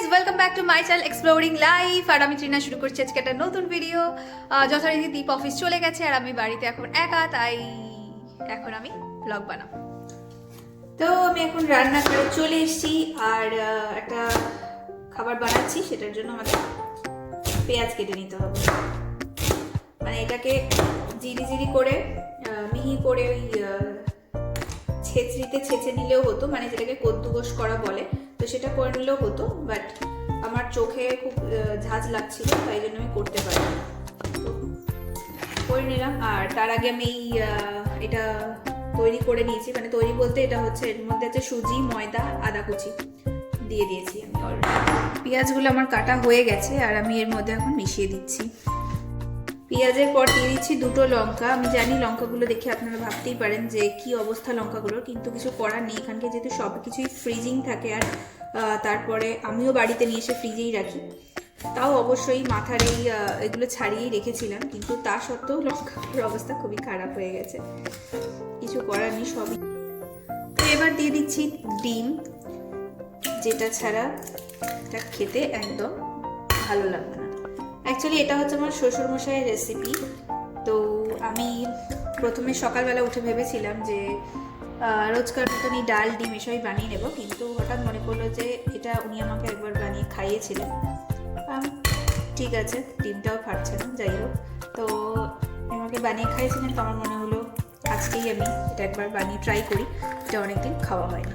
Guys welcome back to my channel exploring life আর আমি ট্রিনা শুরু করছি আজকে একটা নতুন ভিডিও যথারীতি দীপ অফিস চলে গেছে, আর আমি বাড়িতে এখন একা, তাই এখন আমি ব্লগ বানাবো। তো আমি এখন রান্না করে চলে এসেছি, আর একটা খাবার বানাচ্ছি, সেটার জন্য আমাকে পেঁয়াজ কেটে নিতে হবে। মানে এটাকে জিরি জিরি করে মিহি করে ওই ছেঁচড়িতে ছেঁচে নিলেও হতো মানে যেটাকে কদ্দুকস করা বলে। তো সেটা করে নিলেও হতো বাট আমার চোখে খুব ঝাঁজ লাগছিল, তাই জন্য আমি করতে পারি করে নিলাম, আর তার আগে আমি এটা তৈরি করে নিয়েছি। মানে তৈরি বলতে এটা হচ্ছে, এর মধ্যে আছে সুজি, ময়দা, আদা কুচি দিয়ে দিয়েছি আমি অলরেডি পেঁয়াজগুলো আমার কাটা হয়ে গেছে, আর আমি এর মধ্যে এখন মিশিয়ে দিচ্ছি। পেঁয়াজের পর দিয়ে দিচ্ছি দুটো লঙ্কা। আমি জানি লঙ্কাগুলো দেখে আপনারা ভাবতেই পারেন যে কি অবস্থা লঙ্কাগুলোর, কিন্তু কিছু করার নেই। এখানকে যেহেতু সব কিছুই ফ্রিজিং থাকে, আর তারপরে আমিও বাড়িতে নিয়ে এসে ফ্রিজেই রাখি। তাও অবশ্যই মাথার এই এগুলো ছাড়িয়েই রেখেছিলাম, কিন্তু তা সত্ত্বেও লঙ্কাগুলোর অবস্থা খুবই খারাপ হয়ে গেছে। কিছু করার নেই, সবই। তো এবার দিয়ে দিচ্ছি ডিম, যেটা ছাড়া এটা খেতে একদম ভালো লাগবে না। অ্যাকচুয়ালি এটা হচ্ছে আমার শ্বশুরমশাইয়ের রেসিপি তো আমি প্রথমে সকালবেলা উঠে ভেবেছিলাম যে রোজকার মতনই ডাল, ডিম এসবই বানিয়ে নেব। কিন্তু হঠাৎ মনে পড়ল যে এটা উনি আমাকে একবার বানিয়ে খাইয়েছিলেন। ঠিক আছে, ডিমটাও ফাটছে না, যাই হোক। তো আমাকে বানিয়ে খাইয়েছিলেন, তো আমার মনে হলো আজকেই আমি এটা একবার বানিয়ে ট্রাই করি। এটা অনেকদিন খাওয়া হয়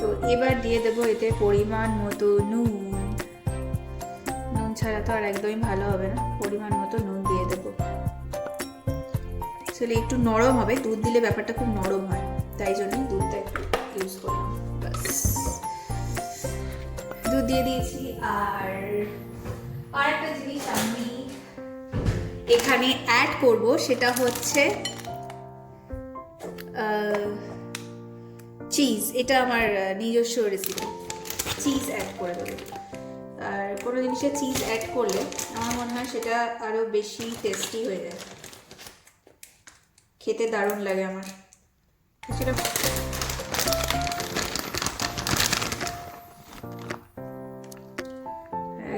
তো এবার দিয়ে দেবো এতে পরিমাণ মতো নুন। নুন ছাড়া তো আর একদমই ভালো হবে না। পরিমাণ মতো নুন দিয়ে দেবো। আসলে একটু নরম হবে, দুধ দিলে ব্যাপারটা খুব নরম হয়। তাই জন্যই দুধটা একটু ইউজ ব্যাস। দুধ দিয়ে দিয়েছি। আর আরেকটা জিনিস আমি এখানে অ্যাড করব, সেটা হচ্ছে চিজ এটা আমার নিজস্ব রেসিপি চিজ অ্যাড করে দেবো। আর কোনো জিনিসে চিজ অ্যাড করলে আমার মনে হয় সেটা আরও বেশি টেস্টি হয়ে যায়। খেতে দারুণ লাগে আমার।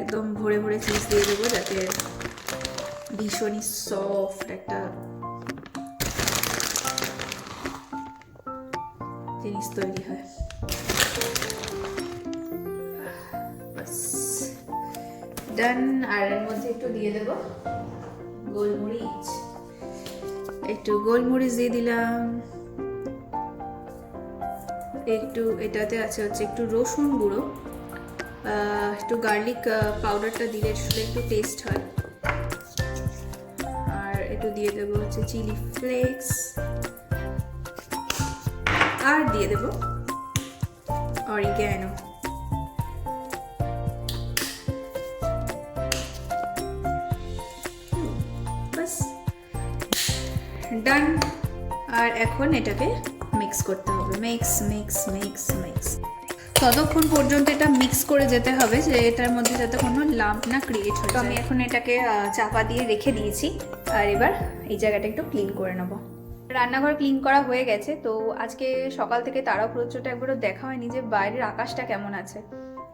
একদম ভরে ভরে চিজ দিয়ে দেবো যাতে ভীষণই সফট একটা জিনিস তৈরি হয়। ডান আর এর মধ্যে একটু দিয়ে দেবো গোলমরিচ। একটু গোলমরিচ দিয়ে দিলাম। একটু এটাতে আছে হচ্ছে একটু রসুন গুঁড়ো। একটু গার্লিক পাউডারটা দিলে আসলে একটু টেস্ট হয়। আর একটু দিয়ে দেবো হচ্ছে চিলি ফ্লেক্স আর দিয়ে দেবো অরিগ্যানো ডান আর এখন এটাকে মিক্স করতে হবে। মিক্স মিক্স মিক্স মিক্স ততক্ষণ পর্যন্ত এটা মিক্স করে যেতে হবে যে এটার মধ্যে যাতে কোনো লাম্প না ক্রিয়েট হয় তো আমি এখন এটাকে চাপা দিয়ে রেখে দিয়েছি। আর এবার এই জায়গাটা একটু ক্লিন করে নেব। রান্নাঘর ক্লিন করা হয়ে গেছে। তো আজকে সকাল থেকে তারা প্রচুরটা একবারও দেখা হয়নি যে বাইরের আকাশটা কেমন আছে।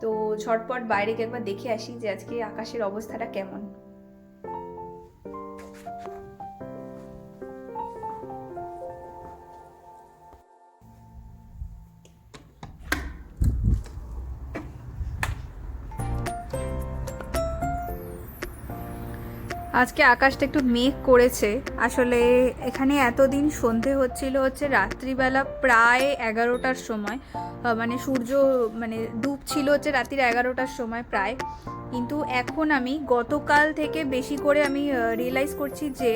তো ঝটপট বাইরে গিয়ে একবার দেখে আসি যে আজকে আকাশের অবস্থাটা কেমন। আজকে আকাশটা একটু মেঘ করেছে। আসলে এখানে এতদিন সন্ধে হচ্ছিল হচ্ছে রাত্রিবেলা প্রায় এগারোটার সময়। মানে সূর্য মানে ডুব ছিল হচ্ছে রাত্রির এগারোটার সময় প্রায়। কিন্তু এখন আমি গতকাল থেকে বেশি করে আমি রিয়েলাইজ করছি যে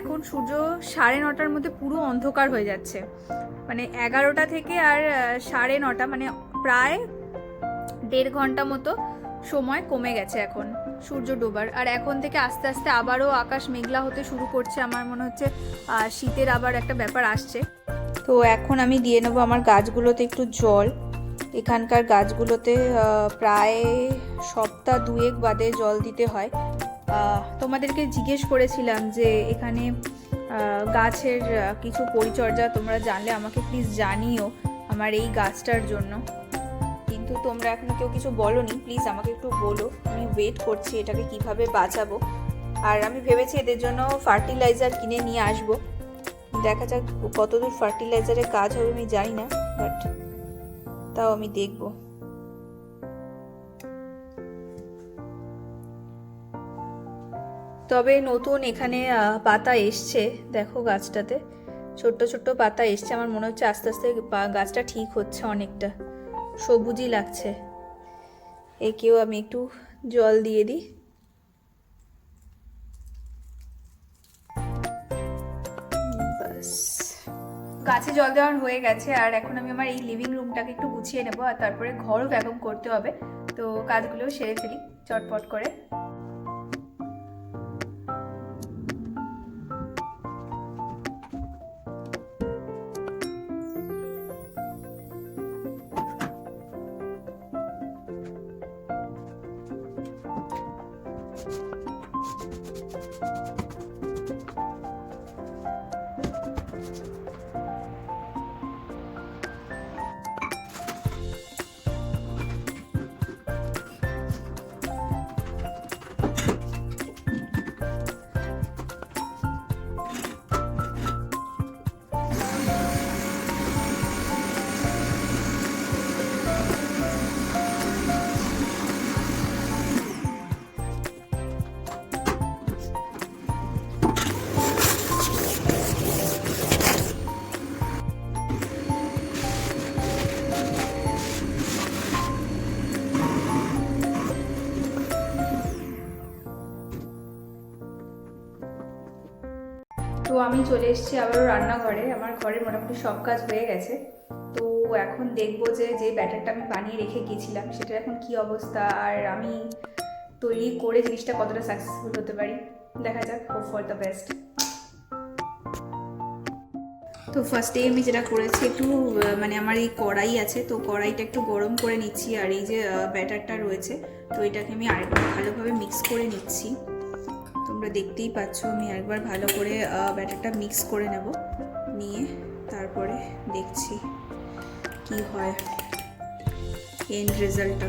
এখন সূর্য সাড়ে নটার মধ্যে পুরো অন্ধকার হয়ে যাচ্ছে। মানে এগারোটা থেকে আর সাড়ে নটা মানে প্রায় দেড় ঘণ্টা মতো সময় কমে গেছে এখন। সূর্য ডোবার। আর এখন থেকে আস্তে আস্তে আবারও আকাশ মেঘলা হতে শুরু করছে। আমার মনে হচ্ছে শীতের আবার একটা ব্যাপার আসছে। তো এখন আমি দিয়ে নেব আমার গাছগুলোতে একটু জল। এখানকার গাছগুলোতে প্রায় সপ্তাহ দুয়েক বাদে জল দিতে হয়। তোমাদেরকে জিজ্ঞেস করেছিলাম যে এখানে গাছের কিছু পরিচর্যা তোমরা জানলে আমাকে প্লিজ জানিও আমার এই গাছটার জন্য। কিন্তু তোমরা এখনও কেউ কিছু বলোনি প্লিজ আমাকে একটু বলো, আমি ওয়েট করছি এটাকে কীভাবে বাঁচাবো। আর আমি ভেবেছি এদের জন্য ফার্টিলাইজার কিনে নিয়ে আসব। দেখা যাক কতদূর ফার্টিলাইজারের কাজ হবে, আমি জানি না বাট তাও আমি দেখব। তবে নতুন এখানে পাতা এসছে, দেখো গাছটাতে। ছোট্ট ছোট্ট পাতা এসছে, আমার মনে হচ্ছে আস্তে আস্তে গাছটা ঠিক হচ্ছে অনেকটা। সবুজই লাগছে। একেও আমি একটু জল দিয়ে দিই। গাছে জল দেওয়ার হয়ে গেছে, আর এখন আমি আমার এই লিভিং রুমটাকে একটু গুছিয়ে নেব, আর তারপরে ঘরও ভ্যাকুম করতে হবে। তো কাজগুলো সেরে ফেলি, চটপট করে। আমি চলে এসেছি আবারও রান্নাঘরে। আমার ঘরের মোটামুটি সব কাজ হয়ে গেছে। তো এখন দেখব যে যে ব্যাটারটা আমি বানিয়ে রেখে গিয়েছিলাম, সেটার এখন কি অবস্থা? আর আমি তৈরি করে জিনিসটা কতটা সাকসেসফুল হতে পারি? দেখা যাক হোপ ফর দ্য বেস্ট তো ফার্স্টে আমি যেটা করেছি, একটু মানে আমার এই কড়াই আছে, তো কড়াইটা একটু গরম করে নিচ্ছি, আর এই যে ব্যাটারটা রয়েছে, তো এটাকে আমি আরেকবার ভালোভাবে মিক্স করে নিচ্ছি। তোমরা দেখতেই পাচ্ছ, আমি একবার ভালো করে ব্যাটারটা মিক্স করে নেব। নিয়ে তারপরে দেখছি কি হয় এন্ড রেজাল্টটা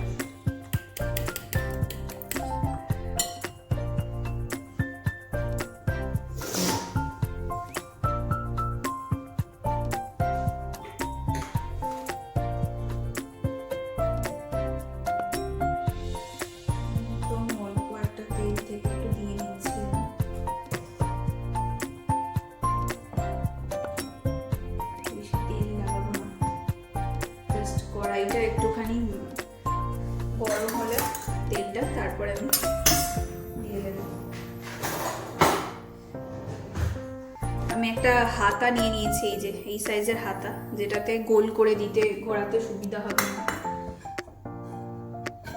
আমি একটা হাতা নিয়ে নিয়েছি এই যে এই সাইজের হাতা যেটাতে গোল করে দিতে ঘোরাতে সুবিধা হবে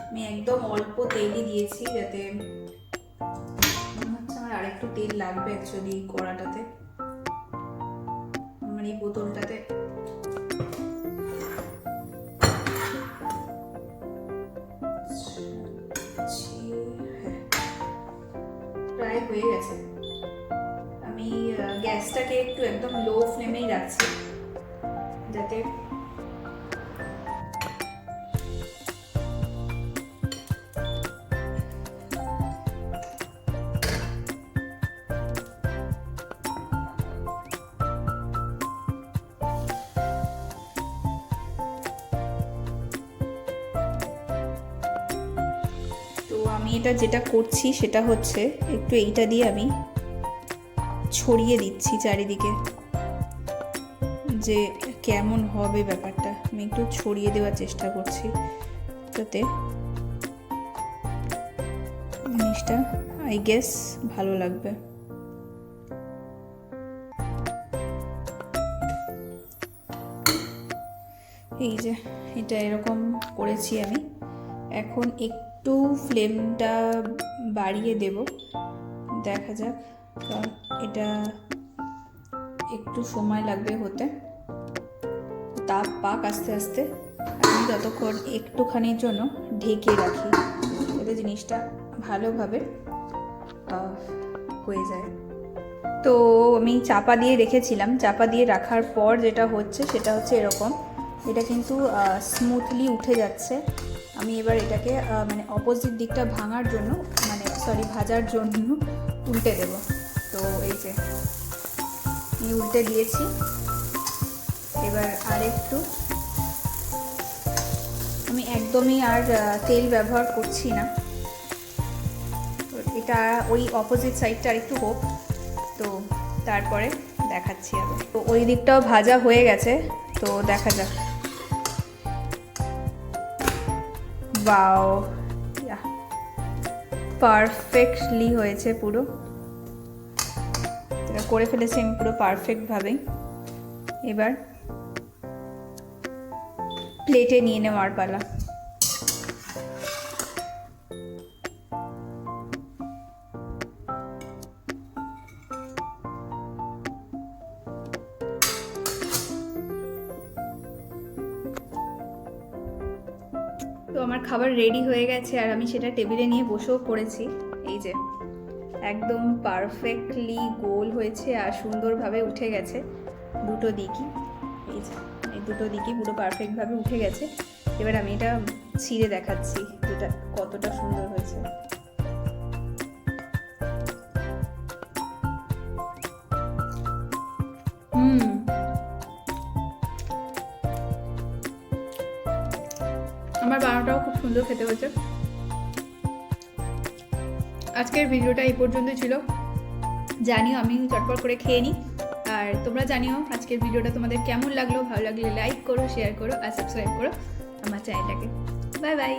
আমি একদম অল্প তেলই দিয়েছি যাতে হচ্ছে আমার আরেকটু তেল লাগবে অ্যাকচুয়ালি কড়াটাতে। আমার এই বোতলটাতে। হ্যাঁ, প্রায় হয়ে গেছে। একটু একদম লো ফ্লেমেই রাখছি যাতে আমি এটা যেটা করছি সেটা হচ্ছে, একটু এইটা দিয়ে আমি ছড়িয়ে দিচ্ছি চারিদিকে। যে কেমন হবে ব্যাপারটা, আমি একটু ছড়িয়ে দেওয়ার চেষ্টা করছি যাতে জিনিসটা আই গেস ভালো লাগবে। এই যে, এটা এরকম করেছি আমি। এখন একটু ফ্লেমটা বাড়িয়ে দেব। দেখা যাক। কারণ এটা একটু সময় লাগবে হতে। তাপ পাক আস্তে আস্তে। আমি ততক্ষণ একটুখানির জন্য ঢেকে রাখি, যাতে জিনিসটা ভালোভাবে হয়ে যায়। তো আমি চাপা দিয়ে রেখেছিলাম। চাপা দিয়ে রাখার পর যেটা হচ্ছে, সেটা হচ্ছে এরকম। এটা কিন্তু স্মুথলি উঠে যাচ্ছে। আমি এবার এটাকে মানে অপোজিট দিকটা ভাঙার জন্য মানে সরি ভাজার জন্য উল্টে দেব। তো এই যে উল্টে দিয়েছি। এবার আর একটু আমি একদমই আর তেল ব্যবহার করছি না। এটা ওই অপোজিট সাইডটা আর একটু হোক। তো তারপরে দেখাচ্ছি আবার। তো ওই দিকটাও ভাজা হয়ে গেছে। তো দেখা যাক। বাও পারফেক্টলি হয়েছে পুরো। করে ফেলেছি আমি পুরো পারফেক্টভাবেই এবার প্লেটে নিয়ে নেওয়ার পালা। তো আমার খাবার রেডি হয়ে গেছে আর আমি সেটা টেবিলে নিয়ে বসেও পড়েছি এই যে। একদম পারফেক্টলি গোল হয়েছে আর সুন্দরভাবে উঠে গেছে দুটো দিকই। এই যে, এই দুটো দিকই পুরো পারফেক্টভাবে উঠে গেছে। এবার আমি এটা ছিঁড়ে দেখাচ্ছি যেটা কতটা সুন্দর হয়েছে। হুম। আমার বানাটাও খুব সুন্দর খেতে হয়েছে। আজকের ভিডিওটা এই পর্যন্ত ছিল। জানিও আমি চটপট করে খেয়ে নিই। আর তোমরা জানিও আজকের ভিডিওটা তোমাদের কেমন লাগল? ভালো লাগলে লাইক করো শেয়ার করো, আর সাবস্ক্রাইব করো আমার চ্যানেলটাকে বাই বাই